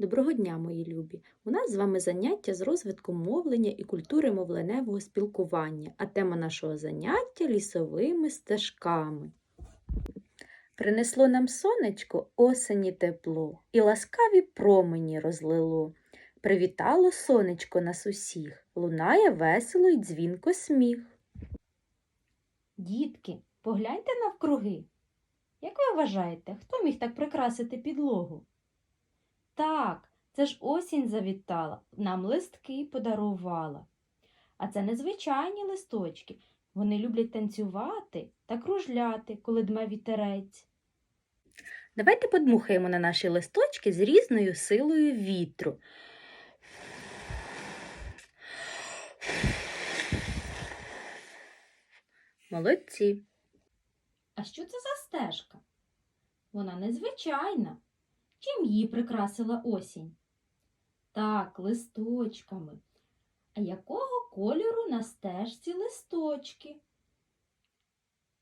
Доброго дня, мої любі! У нас з вами заняття з розвитку мовлення і культури мовленевого спілкування, а тема нашого заняття лісовими стежками. Принесло нам сонечко осені тепло, і ласкаві промені розлило. Привітало сонечко нас усіх, лунає весело й дзвінко сміх. Дітки, погляньте навкруги. Як ви вважаєте, хто міг так прикрасити підлогу? Так, це ж осінь завітала, нам листки подарувала. А це незвичайні листочки. Вони люблять танцювати та кружляти, коли дме вітерець. Давайте подмухаємо на наші листочки з різною силою вітру. Молодці. А що це за стежка? Вона незвичайна. Чим її прикрасила осінь? Так, листочками. А якого кольору на стежці листочки?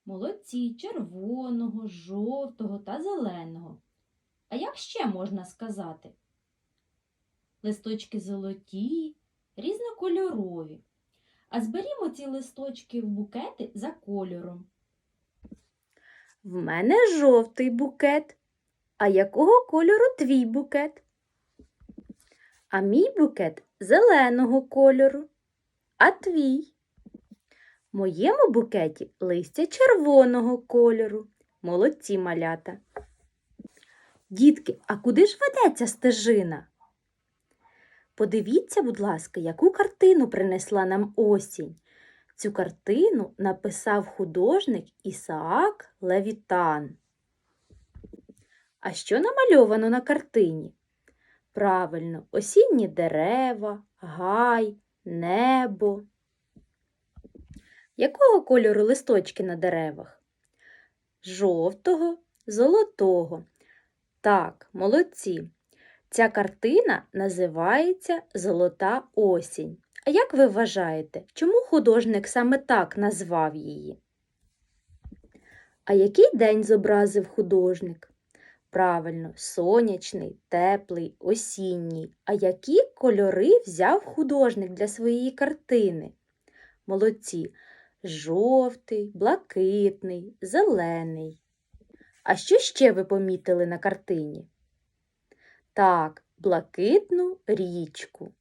Молодці червоного, жовтого та зеленого. А як ще можна сказати? Листочки золоті, різнокольорові. А зберімо ці листочки в букети за кольором. В мене жовтий букет. А якого кольору твій букет? А мій букет зеленого кольору. А твій? В моєму букеті листя червоного кольору. Молодці малята. Дітки, а куди ж ведеться стежина? Подивіться, будь ласка, яку картину принесла нам осінь. Цю картину написав художник Ісаак Левітан. А що намальовано на картині? Правильно, осінні дерева, гай, небо. Якого кольору листочки на деревах? Жовтого, золотого. Так, молодці. Ця картина називається Золота осінь. А як ви вважаєте, чому художник саме так назвав її? А який день зобразив художник? Правильно, сонячний, теплий, осінній. А які кольори взяв художник для своєї картини? Молодці. Жовтий, блакитний, зелений. А що ще ви помітили на картині? Так, блакитну річку.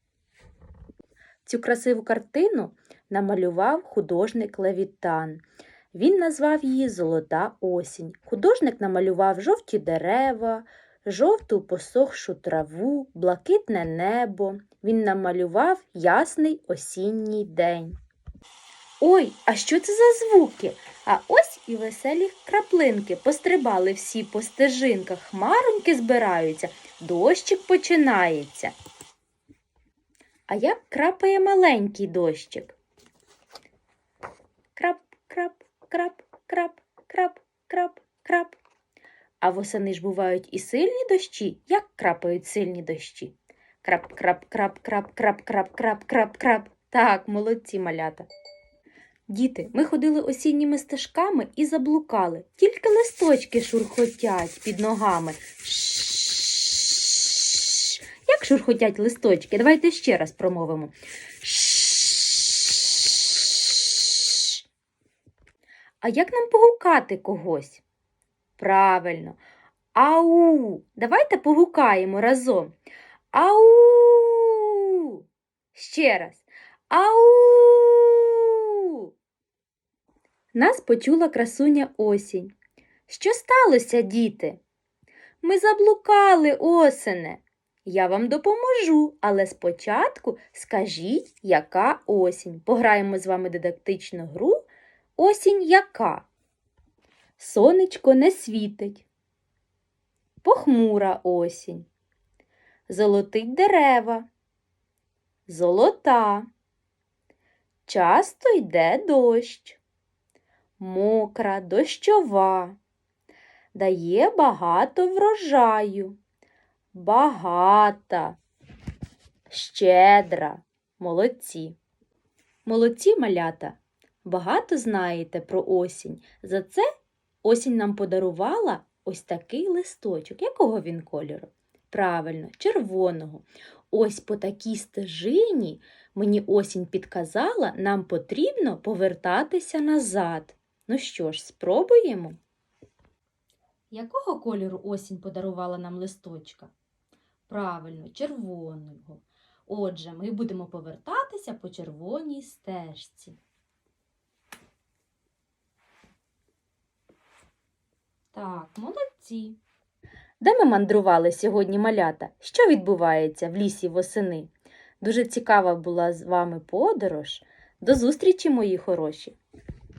Цю красиву картину намалював художник Левітан. Він назвав її Золота осінь. Художник намалював жовті дерева, жовту посохшу траву, блакитне небо. Він намалював ясний осінній день. Ой, а що це за звуки? А ось і веселі краплинки пострибали всі по стежинках, хмароньки збираються, дощик починається. А як крапає маленький дощик? Крап, крап, крап, крап, крап, крап. А восени ж бувають і сильні дощі. Як крапають сильні дощі? Крап, крап, крап, крап, крап, крап, крап, крап, крап. Так, молодці малята. Діти, ми ходили осінніми стежками і заблукали. Тільки листочки шурхотять під ногами. Як шурхотять листочки? Давайте ще раз промовимо. Ш-ш-ш. А як нам погукати когось? Правильно. Ау! Давайте погукаємо разом. Ау! Ще раз. Ау! Нас почула красуня осінь. Що сталося, діти? Ми заблукали, осене. Я вам допоможу, але спочатку скажіть, яка осінь. Пограємо з вами дидактичну гру. Осінь яка? Сонечко не світить. Похмура осінь. Золотить дерева. Золота. Часто йде дощ. Мокра, дощова. Дає багато врожаю. Багата. Щедра. Молодці. Молодці малята. Багато знаєте про осінь. За це осінь нам подарувала ось такий листочок. Якого він кольору? Правильно, червоного. Ось по такій стежині мені осінь підказала, нам потрібно повертатися назад. Ну що ж, спробуємо. Якого кольору осінь подарувала нам листочка? Правильно, червоного. Отже, ми будемо повертатися по червоній стежці. Так, молодці. Де ми мандрували сьогодні малята? Що відбувається в лісі восени? Дуже цікава була з вами подорож. До зустрічі, мої хороші!